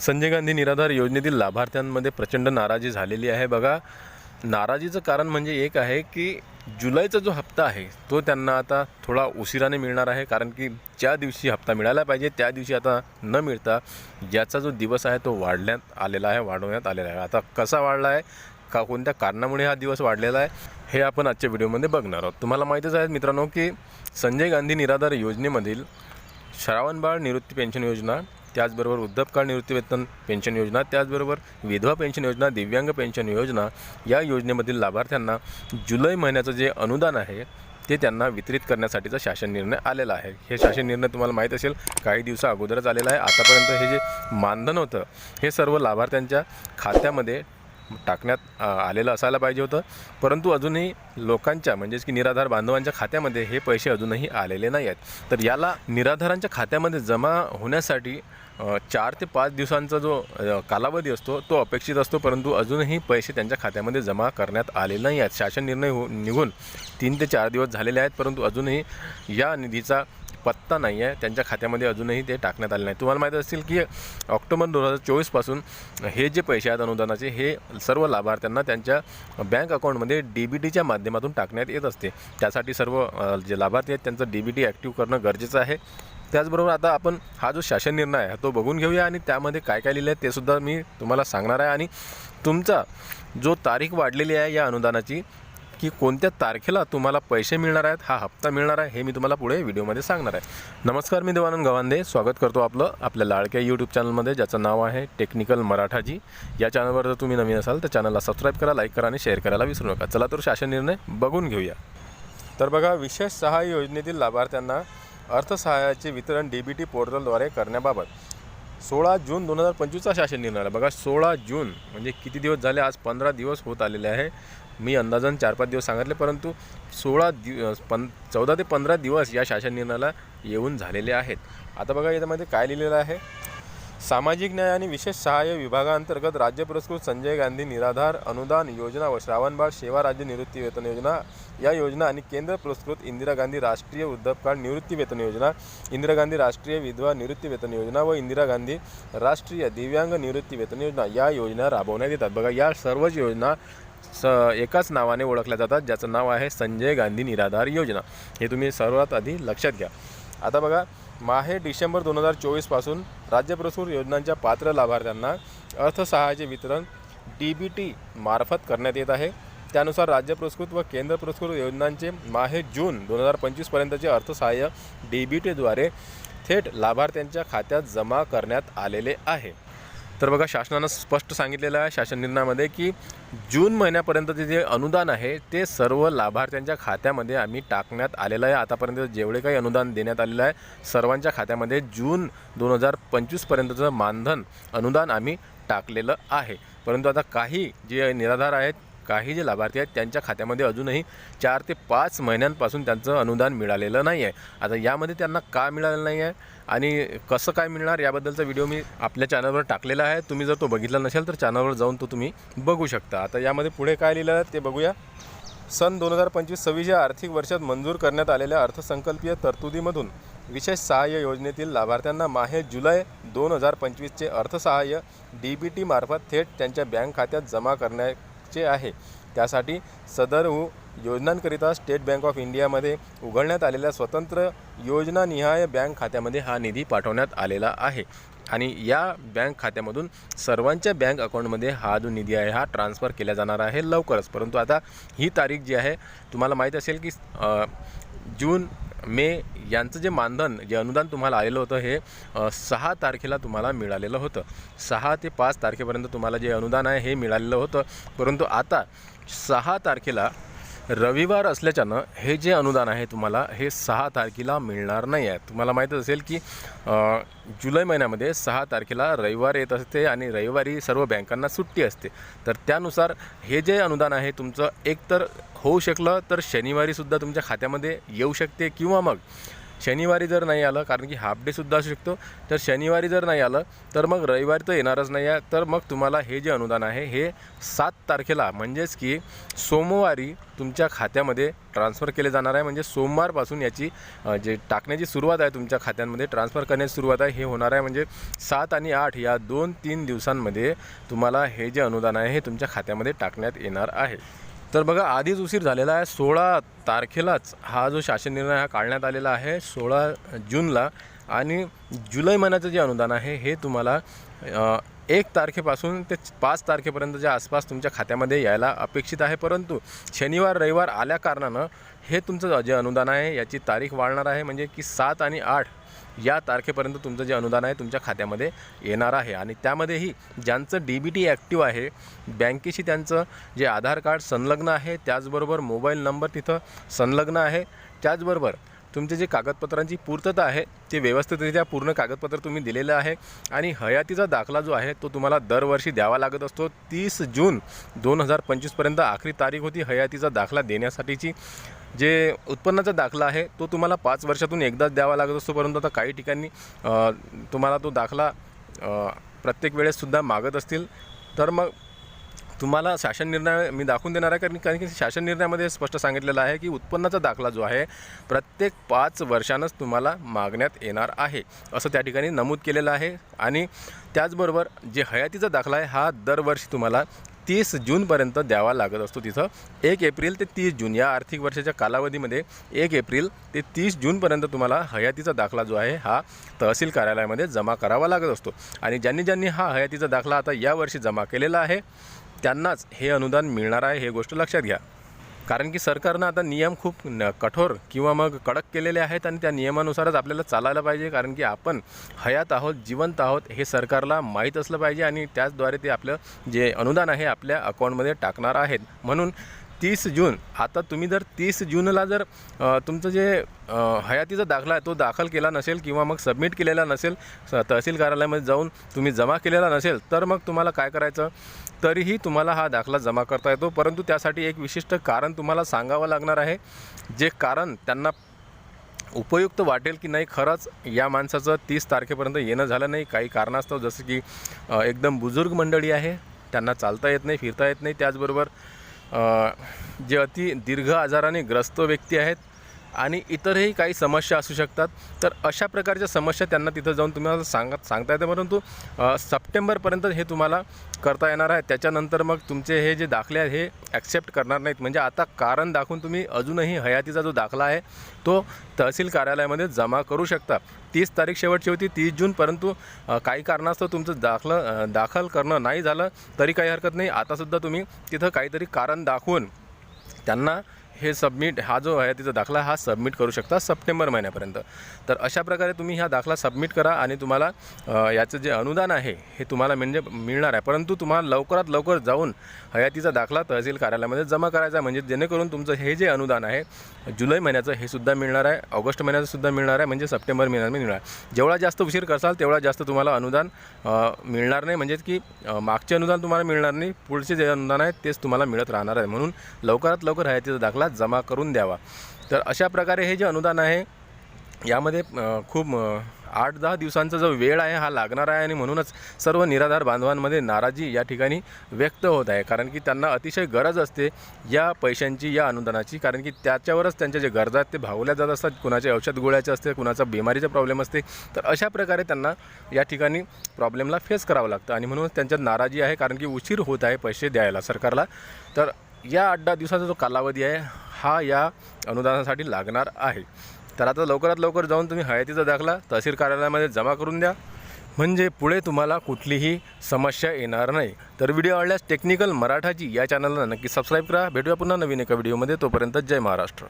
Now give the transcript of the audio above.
संजय गांधी निराधार योजनेतील लाभार्थ्यांमध्ये प्रचंड नाराजी झालेली आहे. बघा नाराजीचं कारण म्हणजे एक आहे की जुलैचा जो हप्ता आहे तो त्यांना आता थोडा उशिराने मिळणार आहे. कारण की ज्या दिवशी हप्ता मिळायला पाहिजे त्या दिवशी आता न मिळता ज्याचा जो दिवस आहे तो वाढण्यात आलेला आहे वाढवण्यात आलेला आहे. आता कसा वाढला आहे का कोणत्या कारणामुळे हा दिवस वाढलेला आहे हे आपण आजच्या व्हिडिओमध्ये बघणार आहोत. तुम्हाला माहीतच आहे मित्रांनो की संजय गांधी निराधार योजनेमधील श्रावणबाळ निवृत्ती पेन्शन योजना त्याचबरोबर वृद्धपकाळ निवृत्तीवेतन पेन्शन योजना त्याचबरोबर विधवा पेन्शन योजना दिव्यांग पेन्शन योजना या योजनेमधील लाभार्थ्यांना जुलै महिन्याचं जे अनुदान आहे ते त्यांना वितरित करण्यासाठीचा शासन निर्णय आलेला आहे. हे शासन निर्णय तुम्हाला माहीत असेल काही दिवसा अगोदरच आलेला आहे. आतापर्यंत हे जे मानधन होतं हे सर्व लाभार्थ्यांच्या खात्यामध्ये टाकण्यात आलेलं असायला पाहिजे होतं. परंतु अजूनही लोकांच्या म्हणजेच की निराधार बांधवांच्या खात्यामध्ये हे पैसे अजूनही आलेले नाही आहेत तर याला निराधारांच्या खात्यामध्ये जमा होण्यासाठी चार ते पाच दिवसांचा जो कालावधी असतो तो अपेक्षित असतो परंतु अजूनही पैसे त्यांच्या खात्यामध्ये जमा करण्यात आले नाही आहेत. शासन निर्णय हो निघून तीन ते चार दिवस झालेले आहेत परंतु अजूनही या निधीचा पत्ता नाही आहे. त्यांच्या खात्यामध्ये अजूनही ते टाकण्यात आले नाही तुम्हाला माहीत असेल की ऑक्टोबर दोन हजार चोवीसपासून हे जे पैसे आहेत अनुदानाचे हे सर्व लाभार्थ्यांना त्यांच्या बँक अकाउंटमध्ये डी बी टीच्या माध्यमातून टाकण्यात येत असते. त्यासाठी सर्व जे लाभार्थी आहेत त्यांचं डी बी टी ॲक्टिव्ह करणं गरजेचं आहे. त्याचबरोबर आता आपण हा जो शासन निर्णय आहे तो बघून घेऊया आणि त्यामध्ये काय काय लिहिलं आहे ते सुद्धा मी तुम्हाला सांगणार आहे. आणि तुमचा जो तारीख वाढलेली आहे या अनुदानाची की कोणत्या तारखेला तुम्हाला पैसे मिळणार आहेत हा हप्ता मिळणार आहे हे मी तुम्हाला पुढे व्हिडिओमध्ये सांगणार आहे. नमस्कार मी देवानंद गवांदे स्वागत करतो आपलं आपल्या लाडक्या यूट्यूब चॅनलमध्ये ज्याचं नाव आहे टेक्निकल मराठाजी. या चॅनलवर जर तुम्ही नवीन असाल तर चॅनलला सबस्क्राईब करा लाईक करा आणि शेअर करायला विसरू नका. चला तर शासन निर्णय बघून घेऊया. तर बघा विशेष सहाय्य योजनेतील लाभार्थ्यांना अर्थसहाय्याचे वितरण डी बी टी पोर्टलद्वारे करण्याबाबत सोळा जून दोन हजार पंचवीसचा शासन निर्णय आला. बघा सोळा जून म्हणजे किती दिवस झाले? आज पंधरा दिवस होत आलेले आहे. मी अंदाजन चार पाच दिवस सांगितले परंतु सोळा दिव पं चौदा ते पंधरा दिवस या शासन निर्णयाला येऊन झालेले आहेत. आता बघा याच्यामध्ये काय लिहिलेलं आहे? सामाजिक न्याय आणि विशेष सहाय्य विभागांतर्गत राज्य पुरस्कृत संजय गांधी निराधार अनुदान योजना व श्रावणबाळ सेवा राज्य निवृत्ती वेतन योजना या योजना आणि केंद्र पुरस्कृत इंदिरा गांधी राष्ट्रीय वृद्धपकाळ निवृत्ती वेतन योजना इंदिरा गांधी राष्ट्रीय विधवा निवृत्ती वेतन योजना व इंदिरा गांधी राष्ट्रीय दिव्यांग निवृत्ती वेतन योजना या योजना राबवण्यात येतात. बघा या सर्वच योजना स एकाच नावाने ओळखल्या जातात ज्याचं नाव आहे संजय गांधी निराधार योजना. हे तुम्ही सर्वात आधी लक्षात घ्या. आता बघा माहे डिसेंबर दोन हजार चोवीसपासून राज्य पुरस्कृत योजनांच्या पात्र लाभार्थ्यांना अर्थसहाय्याचे वितरण डी बी टी मार्फत करण्यात येत आहे. त्यानुसार राज्य पुरस्कृत व केंद्र पुरस्कृत योजनांचे माहे जून दोन हजार पंचवीसपर्यंतचे अर्थसहाय्य डी बी टीद्वारे थेट लाभार्थ्यांच्या खात्यात जमा करण्यात आलेले आहे. तर बघा शासनानं स्पष्ट सांगितलेलं आहे शासन निर्णयामध्ये की जून महिन्यापर्यंतचे जे अनुदान आहे ते सर्व लाभार्थ्यांच्या खात्यामध्ये आम्ही टाकण्यात आलेलं आहे. आतापर्यंत जेवढे काही अनुदान देण्यात आलेलं आहे सर्वांच्या खात्यामध्ये जून दोन हजार पंचवीसपर्यंतचं मानधन अनुदान आम्ही टाकलेलं आहे. परंतु आता काही जे निराधार आहेत काही जे लाभार्थी आहेत त्यांच्या खात्यामध्ये अजूनही चार ते पाच महिन्यांपासून त्यांचं अनुदान मिळालेलं नाही आहे आता यामध्ये त्यांना का मिळालेलं नाही आहे आणि कसं काय मिळणार याबद्दलचा व्हिडिओ मी आपल्या चॅनलवर टाकलेला आहे. तुम्ही जर तो बघितला नसेल तर चॅनलवर जाऊन तो तुम्ही बघू शकता. आता यामध्ये पुढे काय लिहिलं आहे ते बघूया. सन दोन हजार पंचवीस सव्वीस या आर्थिक वर्षात मंजूर करण्यात आलेल्या अर्थसंकल्पीय तरतुदीमधून विशेष सहाय्य योजनेतील लाभार्थ्यांना माहे जुलै दोन हजार पंचवीसचे अर्थसहाय्य डी बी टीमार्फत थेट त्यांच्या बँक खात्यात जमा चे आहे त्यासाठी सदर उ- योजनांकरिता स्टेट बँक ऑफ इंडियामध्ये उघडण्यात आलेल्या स्वतंत्र योजनानिहाय बँक खात्यामध्ये हा निधी पाठवण्यात आलेला आहे. आणि या बँक खात्यामधून सर्वांच्या बँक अकाउंटमध्ये हा जो निधी आहे हा ट्रान्सफर केला जाणार आहे लवकरच. परंतु आता ही तारीख जी आहे तुम्हाला माहीत असेल की जून मे यांचं जे मानधन जे अनुदान तुम्हाला आलेलं होतं हे सहा तारखेला तुम्हाला मिळालेलं होतं. सहा ते पाच तारखेपर्यंत तुम्हाला जे अनुदान आहे हे मिळालेलं होतं. परंतु आता सहा तारखेला रविवार असल्याच्यानं हे जे अनुदान आहे तुम्हाला हे सहा तारखेला मिळणार नाही आहे. तुम्हाला माहीतच असेल की जुलै महिन्यामध्ये सहा तारखेला रविवार येत असते आणि रविवारी सर्व बँकांना सुट्टी असते. तर त्यानुसार हे जे अनुदान आहे तुमचं एकतर होऊ शकलं तर शनिवारीसुद्धा तुमच्या खात्यामध्ये येऊ शकते किंवा मग शनिवारी जर नाही आलं कारण की हाफ डेसुद्धा असू शकतो तर शनिवारी जर नाही आलं तर मग रविवारी तर येणारच नाही आहे. तर मग तुम्हाला हे जे अनुदान आहे हे सात तारखेला म्हणजेच की सोमवारी तुमच्या खात्यामध्ये ट्रान्सफर केले जाणार आहे. म्हणजे सोमवारपासून याची जे टाकण्याची सुरुवात आहे तुमच्या खात्यांमध्ये ट्रान्सफर करण्याची सुरुवात आहे हे होणार आहे. म्हणजे सात आणि आठ या दोन तीन दिवसांमध्ये तुम्हाला हे जे अनुदान आहे हे तुमच्या खात्यामध्ये टाकण्यात येणार आहे. तर बघा आधीच उशीर झालेला आहे. सोळा तारखेलाच हा जो शासन निर्णय हा काढण्यात आलेला आहे सोळा जूनला. आणि जुलै महिन्याचं जे अनुदान आहे हे तुम्हाला एक तारखेपासून ते पाच तारखेपर्यंतच्या आसपास तुमच्या खात्यामध्ये यायला अपेक्षित आहे. परंतु शनिवार रविवार आल्या कारणानं हे तुमचं जे अनुदान आहे याची तारीख वाढणार आहे म्हणजे की सात आणि आठ या तारखेपर्यंत तुमचं जे अनुदान आहे तुमच्या खात्यामध्ये येणार आहे. आणि त्यामध्येही ज्यांचं डी बी टी ॲक्टिव्ह आहे बँकेशी त्यांचं जे आधार कार्ड संलग्न आहे त्याचबरोबर मोबाईल नंबर तिथं संलग्न आहे. त्याचबरोबर तुमचे जे कागदपत्रांची पूर्तता आहे ते व्यवस्थितरित्या पूर्ण कागदपत्र तुम्ही दिलेलं आहे. आणि हयातीचा दाखला जो आहे तो तुम्हाला दरवर्षी द्यावा लागत असतो. तीस जून दोन हजार पंचवीसपर्यंत आखरी तारीख होती हयातीचा दाखला देण्यासाठीची. जे उत्पन्नाचा दाखला आहे तो तुम्हाला पाच वर्षातून एकदाच द्यावा लागत असतो परंतु आता काही ठिकाणी तुम्हाला तो दाखला प्रत्येक वेळेससुद्धा मागत असतील. तर मग तुम्हाला शासन निर्णय मी दाखवून देणार आहे कारण कारण की शासन निर्णयामध्ये स्पष्ट सांगितलेलं आहे की उत्पन्नाचा दाखला जो आहे प्रत्येक पाच वर्षानंच तुम्हाला मागण्यात येणार आहे असं त्या ठिकाणी नमूद केलेलं आहे. आणि त्याचबरोबर जे हयातीचा दाखला आहे हा दरवर्षी तुम्हाला तीस जूनपर्यंत द्यावा लागत असतो तिथं. एक एप्रिल ते तीस जून या आर्थिक वर्षाच्या कालावधीमध्ये एक एप्रिल ते तीस जूनपर्यंत तुम्हाला हयातीचा दाखला जो आहे हा तहसील कार्यालयामध्ये जमा करावा लागत असतो. आणि ज्यांनी ज्यांनी हा हयातीचा दाखला आता यावर्षी जमा केलेला आहे त्यांनाच हे अनुदान मिळणार आहे हे गोष्ट लक्षात घ्या. कारण की सरकारनं आता नियम खूप न कठोर किंवा मग कडक केलेले आहेत आणि त्या नियमानुसारच आपल्याला चालायला पाहिजे. कारण की आपण हयात आहोत जिवंत आहोत हे सरकारला माहीत असलं पाहिजे आणि त्याचद्वारे ते आपलं जे अनुदान आहे आपल्या अकाउंटमध्ये टाकणार आहेत. म्हणून तीस जून. आता तुम्ही जर तीस जूनला जर तुमचं जे हयातीचा दाखला आहे तो दाखल केला नसेल किंवा मग सबमिट केलेला नसेल स- तहसील कार्यालयामध्ये जाऊन तुम्ही जमा केलेला नसेल तर मग तुम्हाला काय करायचं? तरीही तुम्हाला हा दाखला जमा करता येतो. परंतु त्यासाठी एक विशिष्ट कारण तुम्हाला सांगावं लागणार आहे जे कारण त्यांना उपयुक्त वाटेल की नाही खरंच या माणसाचं तीस तारखेपर्यंत येणं झालं नाही. काही कारणास्तव जसं की एकदम बुजुर्ग मंडळी आहे त्यांना चालता येत नाही फिरता येत नाही. त्याचबरोबर जे अति दीर्घ आजाराने ग्रस्त व्यक्ती आहेत आणि इतरही काही समस्या असू शकतात. तर अशा प्रकारच्या समस्या त्यांना तिथं जाऊन तुम्हाला सांगत सांगता येते. परंतु सप्टेंबरपर्यंत हे तुम्हाला करता येणार आहे. त्याच्यानंतर मग तुमचे हे जे दाखले आहेत हे ॲक्सेप्ट करणार नाहीत. म्हणजे आता कारण दाखवून तुम्ही अजूनही हयातीचा जो दाखला आहे तो तहसील कार्यालयामध्ये जमा करू शकता. तीस तारीख शेवटची होती तीस जून परंतु काही कारणास्तव तुमचं दाखलं दाखल करणं नाही झालं तरी काही हरकत नाही. आतासुद्धा तुम्ही तिथं काहीतरी कारण दाखवून त्यांना हे सबमिट हा जो आहे तिचा दाखला हा सबमिट करू शकता सप्टेंबर महिन्यापर्यंत. तर अशा प्रकारे तुम्ही हा दाखला सबमिट करा आणि तुम्हाला याचं जे अनुदान आहे हे तुम्हाला म्हणजे मिळणार आहे. परंतु तुम्हाला लवकरात लवकर जाऊन हयातीचा दाखला तहसील कार्यालयामध्ये जमा करायचा म्हणजे जेणेकरून तुमचं हे जे अनुदान आहे जुलै महिन्याचं हे सुद्धा मिळणार आहे ऑगस्ट महिन्याचं सुद्धा मिळणार आहे म्हणजे सप्टेंबर महिन्यामध्ये मिळणार आहे. जेवढा जास्त उशीर करसाल तेवढा जास्त तुम्हाला अनुदान मिळणार नाही. म्हणजेच की मागचे अनुदान तुम्हाला मिळणार नाही पुढचे जे अनुदान आहे तेच तुम्हाला मिळत राहणार आहे. म्हणून लवकरात लवकर हयातीचा दाखला जमा करून द्यावा. तर अशा प्रकारे हे जे अनुदान आहे यामध्ये खूप आठ दहा दिवसांचा जो वेळ आहे हा लागणार आहे आणि म्हणूनच सर्व निराधार बांधवांमध्ये नाराजी या ठिकाणी व्यक्त होत आहे. कारण की त्यांना अतिशय गरज असते या पैशांची या अनुदानाची. कारण की त्याच्यावरच त्यांच्या जे गरजा आहेत ते भावल्या जात असतात. कुणाचे औषध गोळ्याचे असते कुणाचा बिमारीचा प्रॉब्लेम असते. तर अशा प्रकारे त्यांना या ठिकाणी प्रॉब्लेमला फेस करावं लागतं. आणि म्हणूनच त्यांच्यात नाराजी आहे कारण की उशीर होत आहे पैसे द्यायला सरकारला. तर या आठ दहा दिवसाचा जो कालावधी आहे हा या अनुदानासाठी लागणार आहे. तर आता लवकरात लवकर जाऊन तुम्ही हयातीचा दाखला तहसील कार्यालयामध्ये जमा करून द्या. म्हणजे पुढे तुम्हाला कुठलीही समस्या येणार नाही. तर व्हिडिओ आवडल्यास टेक्निकल मराठाची या चॅनलला नक्की सबस्क्राईब करा. भेटूया पुन्हा नवीन एका व्हिडिओमध्ये. तोपर्यंत जय महाराष्ट्र.